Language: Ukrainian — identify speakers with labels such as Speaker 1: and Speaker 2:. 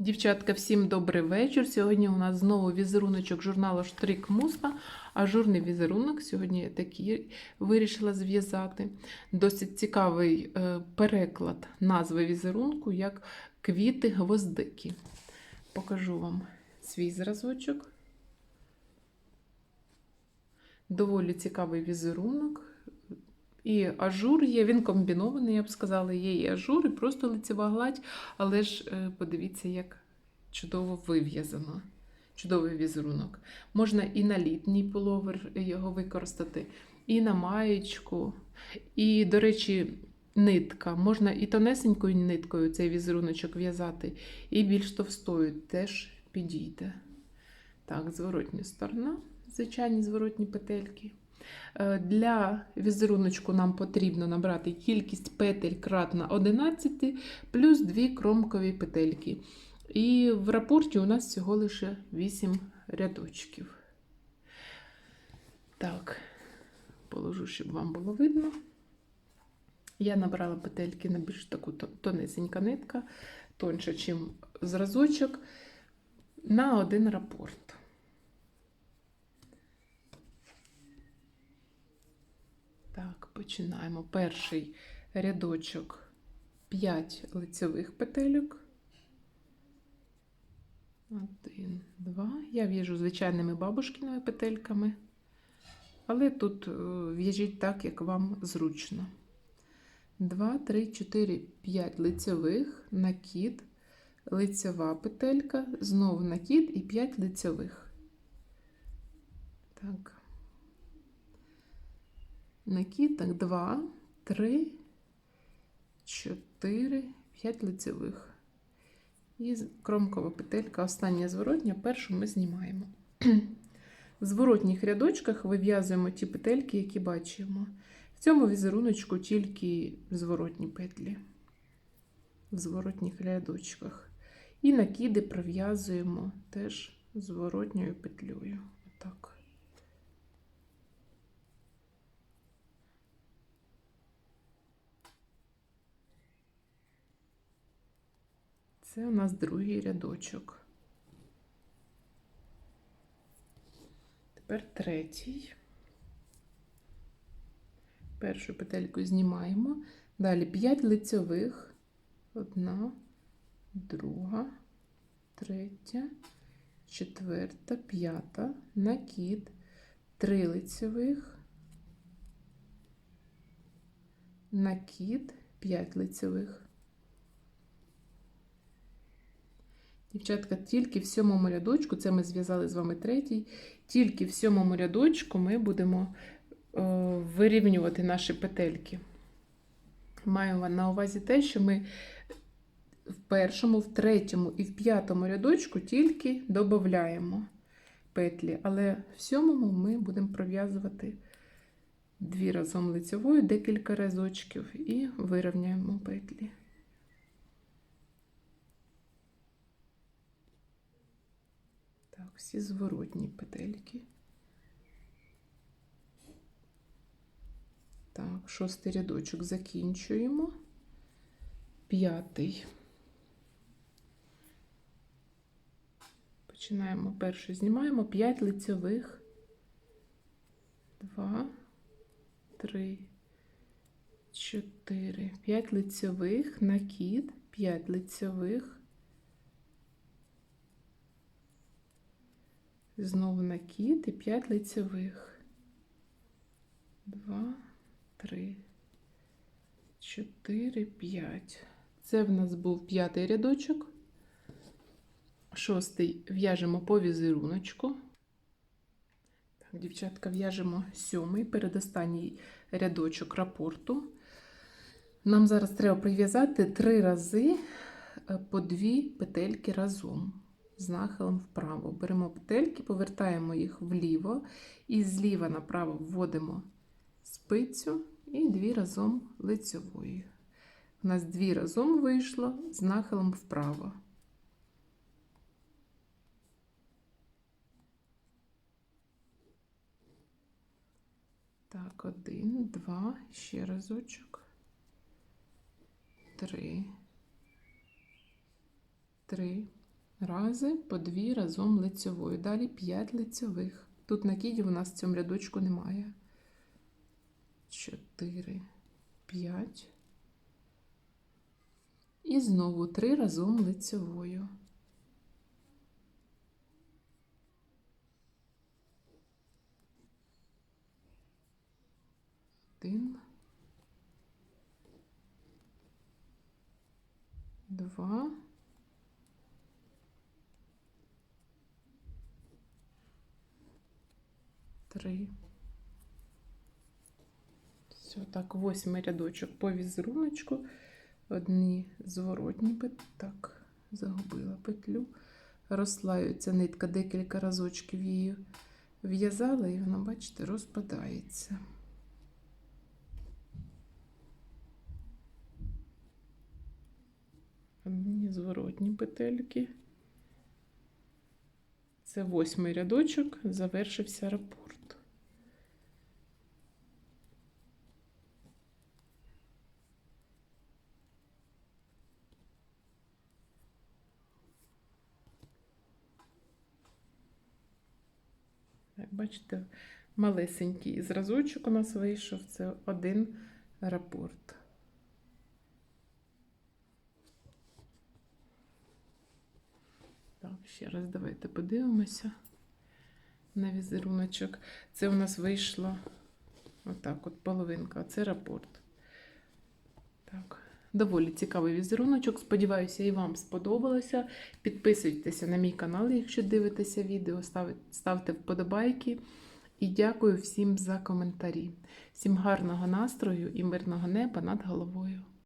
Speaker 1: Дівчатка, всім добрий вечір. Сьогодні у нас знову візеруночок журналу Штрик Муста. Ажурний візерунок. Сьогодні я такий вирішила зв'язати. Досить цікавий е, переклад назви візерунку як квіти гвоздики. Покажу вам свій зразочок. Доволі цікавий візерунок. І ажур є, він комбінований, я б сказала, є і ажур, і просто лицева гладь, але ж е, подивіться, як чудово вив'язано. Чудовий візерунок. Можна і на літній пуловер його використати, і на маєчку, і, до речі, нитка. Можна і тонесенькою ниткою цей візеруночок в'язати, і більш товстою теж підійде. Так, зворотня сторона, звичайні зворотні петельки. Е, Для візеруночку нам потрібно набрати кількість петель кратна 11 плюс 2 кромкові петельки. І в рапорті у нас всього лише 8 рядочків. Так, положу, щоб вам було видно. Я набрала петельки на більш таку тонесенька нитка, тоньше, ніж зразочок, на один рапорт. Так, починаємо. Перший рядочок 5 лицевих петельок. Один, два. Я в'яжу звичайними бабушкиними петельками, але тут в'яжіть так, як вам зручно. 2, 3, 4, 5 лицевих, накид, лицева петелька, знову накид і 5 лицевих. Так. Накид, так, 2, 3, 4, 5 лицевих. І кромкова петелька, остання зворотня, першу ми знімаємо. В зворотніх рядочках вив'язуємо ті петельки, які бачимо. В цьому візеруночку тільки зворотні петлі, в зворотніх рядочках. І накиди пров'язуємо теж зворотньою петлею. Отак. Це у нас другий рядочок. Тепер третій. Першу петельку знімаємо. Далі 5 лицьових. Одна, друга, третя, четверта, п'ята, накид, три лицьових, накид, 5 лицьових. Дівчатка, тільки в сьомому рядочку, це ми зв'язали з вами третій, тільки в сьомому рядочку ми будемо е, вирівнювати наші петельки. Маю на увазі те, що ми в першому, в третьому і в п'ятому рядочку тільки додаємо петлі, але в сьомому ми будемо пров'язувати дві разом лицевою декілька разочків і вирівняємо петлі. Так, всі зворотні петельки. Так, шостий рядочок закінчуємо. П'ятий. Починаємо перший, знімаємо 5 лицьових. 2, 3, 4, 5 лицьових, накид, 5 лицьових. Знову накид і 5 лицевих. 2, 3, 4, 5. Це в нас був п'ятий рядочок. Шостий в'яжемо по візеруночку. Так, дівчатка, в'яжемо сьомий, передостанній рядочок рапорту. Нам зараз треба прив'язати три рази по дві петельки разом з нахилом вправо. Беремо петельки, повертаємо їх вліво і зліва направо вводимо спицю і дві разом лицьовою. У нас дві разом вийшло з нахилом вправо. Так, один, два, ще разочок. Три. Три. Рази по дві разом лицьовою. Далі 5 лицьових. Тут накидів у нас в цьому рядочку немає. 4, 5. І знову 3 разом лицьовою. Один. Два. Три. Все, так, восьмий рядочок по візеруночку. Одні зворотні петлі. Так, загубила петлю. Розслаюється нитка, декілька разочків її в'язала, і вона, бачите, розпадається. Одні зворотні петельки. Це восьмий рядочок, завершився рапорт. Так, бачите, малесенький зразочок у нас вийшов. Це один рапорт. Так, ще раз давайте подивимося на візеруночок. Це у нас вийшло отак, от половинка, це рапорт. Так, доволі цікавий візеруночок. Сподіваюся, і вам сподобалося. Підписуйтеся на мій канал, якщо дивитеся відео, ставте вподобайки. І дякую всім за коментарі. Всім гарного настрою і мирного неба над головою.